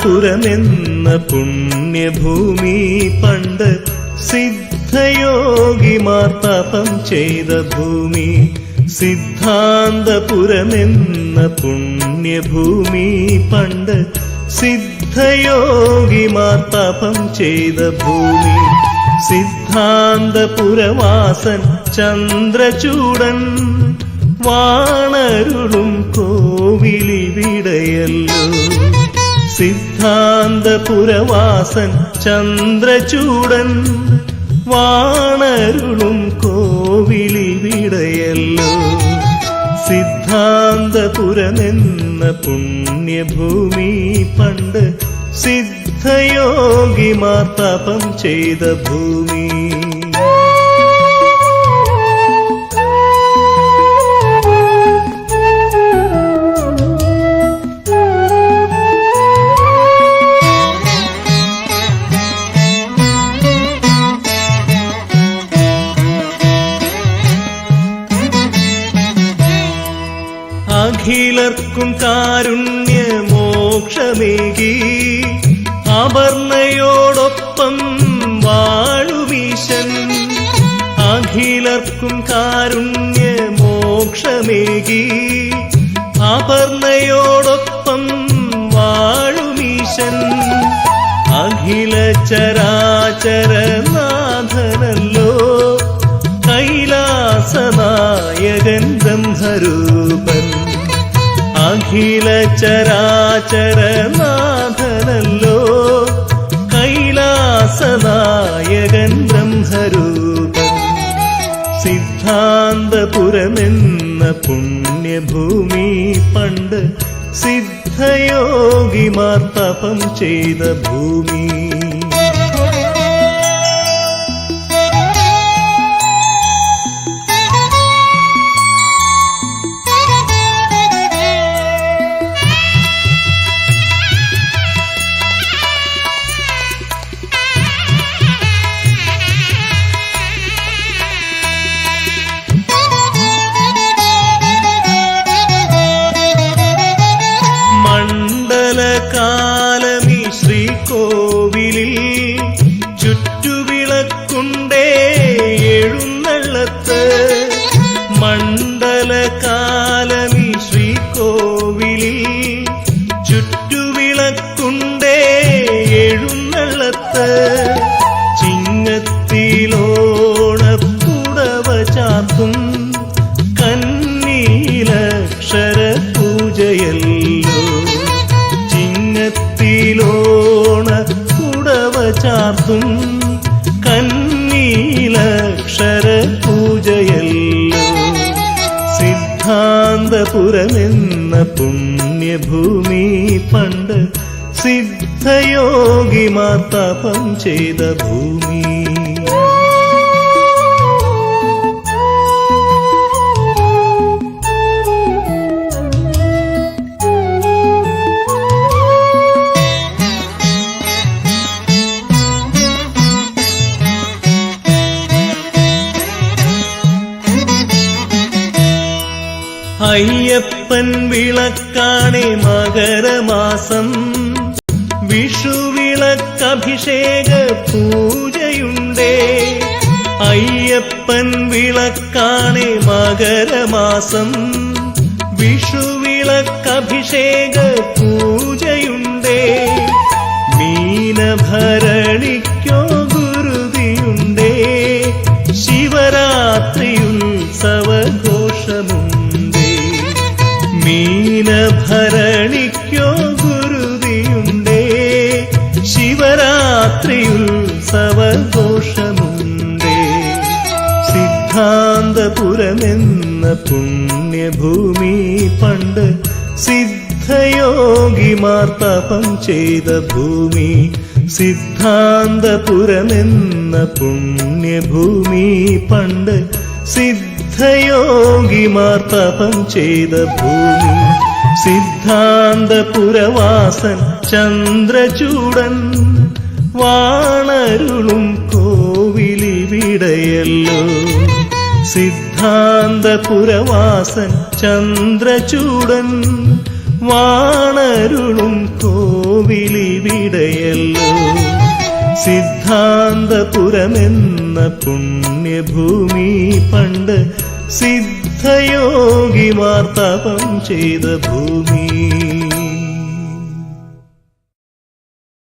സിദ്ധാന്തപുരമെന്ന പുണ്യഭൂമി പണ്ട് സിദ്ധയോഗിമാർ തപം ചെയ്ത ഭൂമി. സിദ്ധാന്തപുരമെന്ന പുണ്യഭൂമി പണ്ട് സിദ്ധയോഗിമാർ തപം ചെയ്ത ഭൂമി. സിദ്ധാന്തപുരവാസൻ ചന്ദ്രചൂടൻ വാണരുളും കോവിലിവിടയല്ലോ സിദ്ധാന്തപുരവാസൻ ചന്ദ്രചൂടൻ വാണരുളും കോവിലിവിടയല്ലോ സിദ്ധാന്തപുരമെന്ന പുണ്യഭൂമി പണ്ട് സിദ്ധയോഗിമാർ തപം ചെയ്ത ഭൂമി. അഖിലർക്കും കാരുണ്യ മോക്ഷമേകി അപർണയോടൊപ്പം വാഴുമീശൻ അഖിലർക്കും കാരുണ്യ മോക്ഷമേകി അപർണയോടൊപ്പം വാഴുമീശൻ അഖില ചരാചരനാഥനല്ലോ കൈലാസനായകൻ ബ്രഹ്മരൂപൻ. അഖില ചരാചരനാഥനല്ലോ കൈലാസനായകൻ ബ്രഹ്മരൂപൻ. സിദ്ധാന്തപുരമെന്ന പുണ്യഭൂമി പണ്ട് സിദ്ധയോഗിമാർ തപം ചെയ്ത ഭൂമി. എഴുന്നള്ളത്ത് ചിങ്ങത്തിലോണപ്പുടവ ചാത്തും കന്നീലക്ഷര പൂജയല്ലോ ചിങ്ങത്തിലോണപ്പുടവ ചാത്തും കന്നീലക്ഷര പൂജയല്ലോ സിദ്ധാന്തപുരമെന്ന പുണ്യഭൂമി പണ്ട് സിദ്ധയോഗിമാർ തപം ചെയ്ത ഭൂമി അയ്യപ്പൻ വിളക്കാണെ മകരമാസം വിഷുവിളക്കഭിഷേക പൂജയുണ്ടേ അയ്യപ്പൻ വിളക്കാണെ മകരമാസം. വിഷുവിളക്കഭിഷേക പൂജയുണ്ടേ മീനഭരണിക്കോ ഗുരുതിയുണ്ടേ. ശിവരാത്രിയുത്സവഘോഷമുണ്ടേ. മീനഭരണിക്കോ ഗുരുതിയുണ്ടേ. ശിവരാത്രിയുത്സവഘോഷമുണ്ടേ സിദ്ധാന്തപുരമെന്ന പുണ്യഭൂമി പണ്ട് സിദ്ധയോഗിമാർ തപം ചെയ്ത ഭൂമി. സിദ്ധാന്തപുരമെന്ന പുണ്യഭൂമി പണ്ട് സിദ്ധയോഗിമാർ തപം ചെയ്ത ഭൂമി. സിദ്ധാന്തപുരവാസൻ ചന്ദ്രചൂടൻ വാണരുളും കോവിലിവിടയല്ലോ. സിദ്ധാന്തപുരവാസൻ ചന്ദ്രചൂടൻ വാണരുളും കോവിലിവിടെയല്ലോ. സിദ്ധാന്തപുരമെന്ന പുണ്യഭൂമി പണ്ട് സിദ്ധയോഗിമാർ തപം ചെയ്ത ഭൂമി.